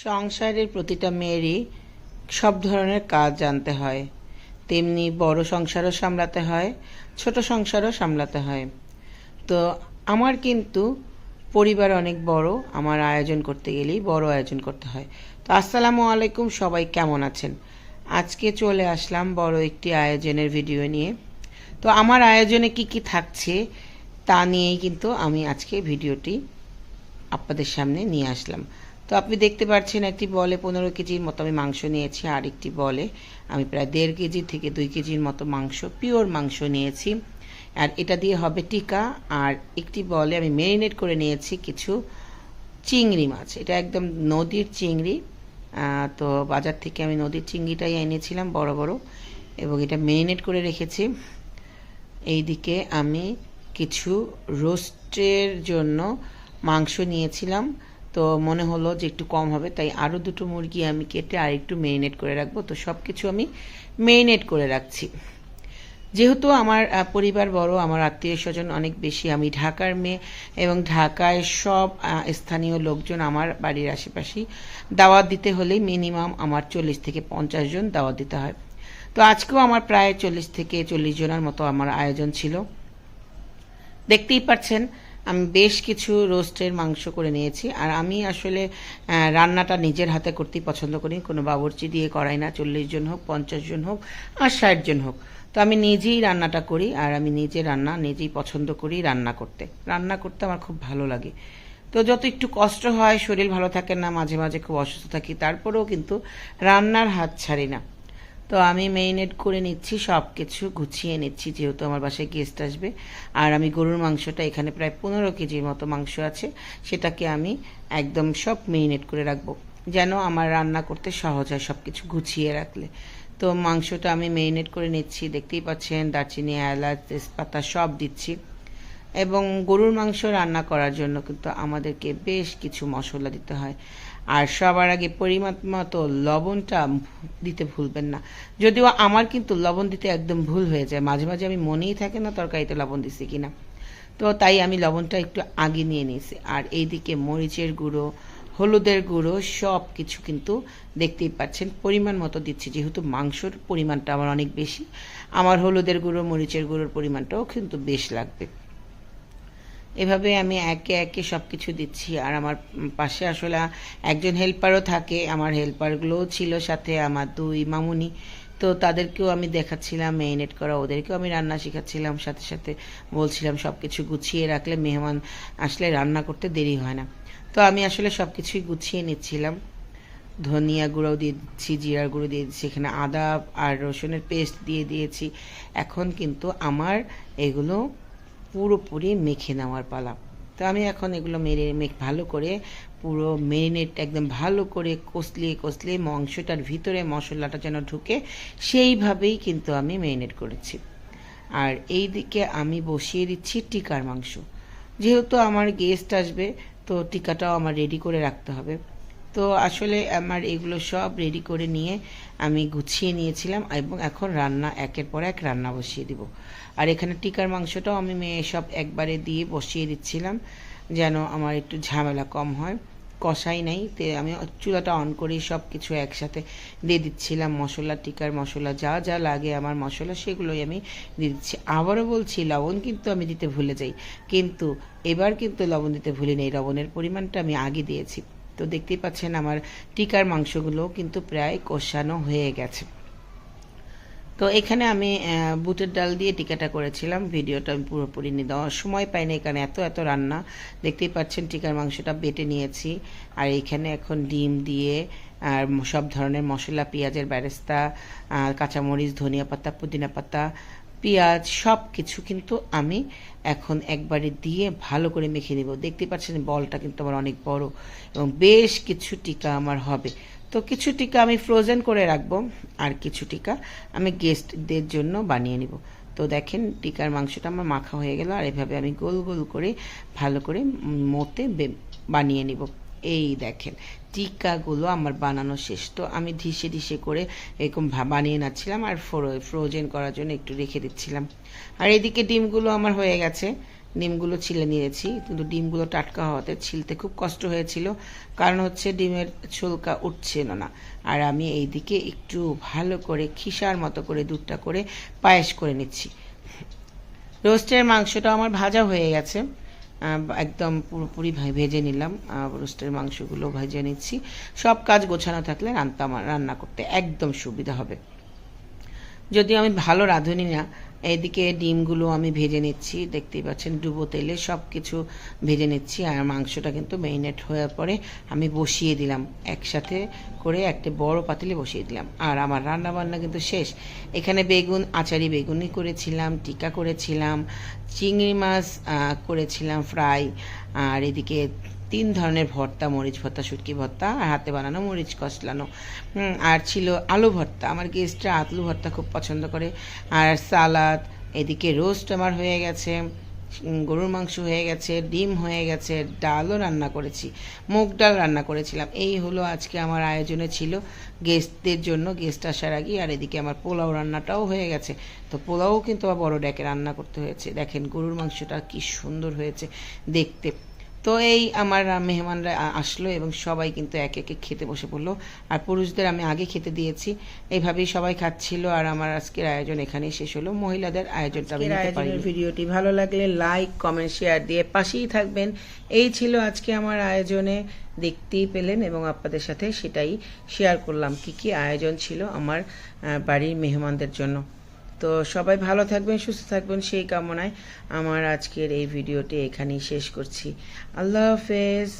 সংসারের প্রতিটা মেয়েরই সব ধরনের কাজ জানতে হয়। তেমনি বড় সংসারও সামলাতে হয়, ছোট সংসারও সামলাতে হয়। তো আমার কিন্তু পরিবার অনেক বড়, আমার আয়োজন করতে গেলেই বড় আয়োজন করতে হয়। তো আসসালামু আলাইকুম, সবাই কেমন আছেন? আজকে চলে আসলাম বড় একটি আয়োজনের ভিডিও নিয়ে। তো আমার আয়োজনে কি কি থাকছে তা নিয়েই কিন্তু আমি আজকে ভিডিওটি আপনাদের সামনে নিয়ে আসলাম। তো আপনি দেখতে পাচ্ছেন একটি বলে পনেরো কেজির মতো আমি মাংস নিয়েছি, আর একটি বলে আমি প্রায় দেড় কেজি থেকে দুই কেজির মতো মাংস, পিওর মাংস নিয়েছি। আর এটা দিয়ে হবে টিকা, আর একটি বলে আমি মেরিনেট করে নিয়েছি কিছু চিংড়ি মাছ। এটা একদম নদীর চিংড়ি তো বাজার থেকে আমি নদীর চিংড়িটাই এনেছিলাম বড় বড়, এবং এটা মেরিনেট করে রেখেছি। এইদিকে আমি কিছু রোস্টের জন্য মাংস নিয়েছিলাম। তো মনে হলো যে একটু কম হবে, তাই আরও দুটো মুরগি আমি কেটে আর একটু মেরিনেট করে রাখব। তো সব কিছু আমি মেরিনেট করে রাখছি। যেহেতু আমার পরিবার বড়, আমার আত্মীয় স্বজন অনেক বেশি, আমি ঢাকার মেয়ে এবং ঢাকায় সব স্থানীয় লোকজন আমার বাড়ির আশেপাশেই দাওয়াত দিতে হলেই মিনিমাম আমার চল্লিশ থেকে পঞ্চাশ জন দাওয়াত দিতে হয়। তো আজকেও আমার প্রায় চল্লিশ থেকে চল্লিশ জনের মতো আমার আয়োজন ছিল। দেখতেই পাচ্ছেন আমি বেশ কিছু রোস্টের মাংস করে নিয়েছি, আর আমি আসলে রান্নাটা নিজের হাতে করতেই পছন্দ করি। কোনো বাবুর্চি দিয়ে করাই না, চল্লিশ জন হোক, পঞ্চাশ জন হোক, আর ষাট জন হোক। তো আমি নিজেই রান্নাটা করি, আর আমি নিজে রান্না, নিজেই পছন্দ করি রান্না করতে। রান্না করতে আমার খুব ভালো লাগে। তো যত একটু কষ্ট হয়, শরীর ভালো থাকে না, মাঝে মাঝে খুব অসুস্থ থাকি, তারপরেও কিন্তু রান্নার হাত ছাড়ি না। তো আমি মেরিনেট করে নিচ্ছি সব কিছু গুছিয়ে নিচ্ছি, যেহেতু আমার বাসায় গেস্ট আসবে। আর আমি গরুর মাংসটা এখানে প্রায় পনেরো কেজির মতো মাংস আছে, সেটাকে আমি একদম সব মেরিনেট করে রাখব, যেন আমার রান্না করতে সহজ হয় সব কিছু গুছিয়ে রাখলে। তো মাংসটা আমি মেরিনেট করে নিচ্ছি, দেখতেই পাচ্ছেন, দারচিনি, এলাচ, তেজপাতা সব দিচ্ছি। এবং গরুর মাংস রান্না করার জন্য কিন্তু আমাদেরকে বেশ কিছু মশলা দিতে হয়। আর সবার আগে পরিমাণ মতো লবণটা দিতে ভুলবেন না। যদিও আমার কিন্তু লবণ দিতে একদম ভুল হয়ে যায়। মাঝে মাঝে আমি মনেই থাকে না তরকারিতে লবণ দিছি কিনা। তো তাই আমি লবণটা একটু আগে নিয়ে নিয়েছি। আর এইদিকে মরিচের গুঁড়ো, হলুদের গুঁড়ো সব কিছু কিন্তু দেখতেই পাচ্ছেন। পরিমাণ মতো দিচ্ছি। যেহেতু মাংসর পরিমাণটা আমার অনেক বেশি, আমার হলুদের গুঁড়ো, মরিচের গুঁড়োর পরিমাণটাও কিন্তু বেশ লাগবে। এভাবে আমি একে একে সব কিছু দিচ্ছি। আর আমার পাশে আসলে একজন হেল্পারও থাকে, আমার হেল্পারগুলোও ছিল সাথে, আমার দুই মামুনি। তো তাদেরকেও আমি দেখাচ্ছিলাম মেরিনেট করা, ওদেরকেও আমি রান্না শেখাচ্ছিলাম, সাথে সাথে বলছিলাম সব কিছু গুছিয়ে রাখলে মেহমান আসলে রান্না করতে দেরি হয় না। তো আমি আসলে সব কিছুই গুছিয়ে নিচ্ছিলাম। ধনিয়া গুঁড়োও দিয়ে দিচ্ছি, জিরার গুঁড়ো দিয়ে দিচ্ছি, এখানে আদা আর রসুনের পেস্ট দিয়ে দিয়েছি। এখন কিন্তু আমার এগুলো পুরোপুরি মেখে নেওয়ার পালা। তো আমি এখন এগুলো মেরে মেখ ভালো করে পুরো মেরিনেট একদম ভালো করে কষলিয়ে কষলিয়ে মাংসটার ভিতরে মশলাটা যেন ঢুকে, সেইভাবেই কিন্তু আমি মেরিনেট করেছি। আর এই দিকে আমি বসিয়ে দিচ্ছি টিকার মাংস। যেহেতু আমার গেস্ট আসবে, তো টিকাটাও আমার রেডি করে রাখতে হবে। তো আসলে আমার এগুলো সব রেডি করে নিয়ে আমি গুছিয়ে নিয়েছিলাম এবং এখন রান্না, একের পর এক রান্না বসিয়ে দিব। আর এখানে টিকার মাংসটাও আমি মেয়ে সব একবারে দিয়ে বসিয়ে দিচ্ছিলাম যেন আমার একটু ঝামেলা কম হয়। কষাই নাই, তে আমি চুলাটা অন করে সব কিছু একসাথে দিয়ে দিচ্ছিলাম। মশলা, টিকার মশলা, যা যা লাগে আমার মশলা সেগুলোই আমি দিয়ে দিচ্ছি। আবারও বলছি, লবণ কিন্তু আমি দিতে ভুলে যাই। কিন্তু এবার কিন্তু লবণ দিতে ভুলি নেই লবণের পরিমাণটা আমি আগে দিয়েছি। তো দেখতেই পাচ্ছেন আমার টিকার মাংসগুলো কিন্তু প্রায় কষানো হয়ে গেছে। তো এখানে আমি বুটের ডাল দিয়ে টিকাটা করেছিলাম। ভিডিওটা আমি পুরোপুরি নিয়ে সময় পাইনি এখানে এত এত রান্না। দেখতেই পাচ্ছেন টিকার মাংসটা বেটে নিয়েছি। আর এখানে এখন ডিম দিয়ে আর সব ধরনের মশলা, পেঁয়াজের ব্যারেস্তা কাঁচামরিচ, ধনিয়া পাতা, পুদিনা পাতা পেঁয়াজ সব কিছু কিন্তু আমি এখন একবারে দিয়ে ভালো করে মেখে নেব। দেখতে পাচ্ছেন বলটা কিন্তু আমার অনেক বড় এবং বেশ কিছু টিকা আমার হবে। তো কিছু টিকা আমি ফ্রোজেন করে রাখব আর কিছু টিকা আমি গেস্টদের জন্য বানিয়ে নিব। তো দেখেন টিকার মাংসটা আমার মাখা হয়ে গেল আর এভাবে আমি গোল গোল করে ভালো করে মতে বানিয়ে নিব। এই দেখেন, টিকাগুলো আমার বানানো শেষ। তো আমি ধিসে ধিসে করে এরকম বানিয়ে নাচ্ছিলাম আর ফ্রোজেন করার জন্য একটু রেখে দিচ্ছিলাম। আর এদিকে ডিমগুলো আমার হয়ে গেছে। ডিমগুলো ছিলে নিয়েছি, কিন্তু ডিমগুলো টাটকা হওয়াতে ছিলতে খুব কষ্ট হয়েছিল, কারণ হচ্ছে ডিমের ছুলকা উঠছিল না। আর আমি এইদিকে একটু ভালো করে খিসার মতো করে দুধটা করে পায়েস করে নিচ্ছি। রোস্টের মাংসটা আমার ভাজা হয়ে গেছে। একদম পুরোপুরি ভেজে নিলাম রোস্টের মাংসগুলো ভেজে নিচ্ছি। সব কাজ গোছানো থাকলে রান্না রান্না করতে একদম সুবিধা হবে। যদিও আমি ভালো রাঁধুনি না এদিকে ডিমগুলো আমি ভেজে নিচ্ছি, দেখতেই পাচ্ছেন ডুবো তেলে সব কিছু ভেজে নিচ্ছি আর মাংসটা কিন্তু মেরিনেট হওয়ার পরে আমি বসিয়ে দিলাম, একসাথে করে একটা বড় পাতিলে বসিয়ে দিলাম। আর আমার রান্না বান্না কিন্তু শেষ। এখানে বেগুন, আচারি বেগুনি করেছিলাম টিকা করেছিলাম, চিংড়ি মাছ করেছিলাম ফ্রাই আর এদিকে তিন ধরনের ভর্তা, মরিচ ভর্তা, শুটকি ভর্তা, আর হাতে বানানো মরিচ কষলানো। আর ছিল আলু ভর্তা। আমার গেস্টরা আলু ভর্তা খুব পছন্দ করে। আর সালাদ, এদিকে রোস্ট আমার হয়ে গেছে। গরুর মাংস হয়ে গেছে, ডিম হয়ে গেছে, ডালও রান্না করেছি। মুগ ডাল রান্না করেছিলাম। এই হলো আজকে আমার আয়োজনে ছিল গেস্টদের জন্য, গেস্ট আসার আগে আর এদিকে আমার পোলাও রান্নাটাও হয়ে গেছে। তো পোলাও কিন্তু বড় ডেকে রান্না করতে হয়েছে। দেখেন গরুর মাংসটা কি সুন্দর হয়েছে দেখতে। তো এই আমার মেহমানরা আসলো এবং সবাই কিন্তু একে একে খেতে বসে পড়ল। আর পুরুষদের আমি আগে খেতে দিয়েছি। এইভাবেই সবাই খাচ্ছিল আর আমার আজকের আয়োজন এখানেই শেষ হলো। মহিলাদের আয়োজনটা আমি ভিডিওটি ভালো লাগলে লাইক কমেন্ট শেয়ার দিয়ে পাশেই থাকবেন। এই ছিল আজকে আমার আয়োজনে। দেখতেই পেলেন এবং আপনাদের সাথে সেটাই শেয়ার করলাম। কি কি আয়োজন ছিল আমার বাড়ির মেহমানদের জন্য। তো সবাই ভালো থাকবেন, সুস্থ থাকবেন, সেই কামনায় আমার আজকের এই ভিডিওটি এখানেই শেষ করছি। আল্লাহ হাফেজ।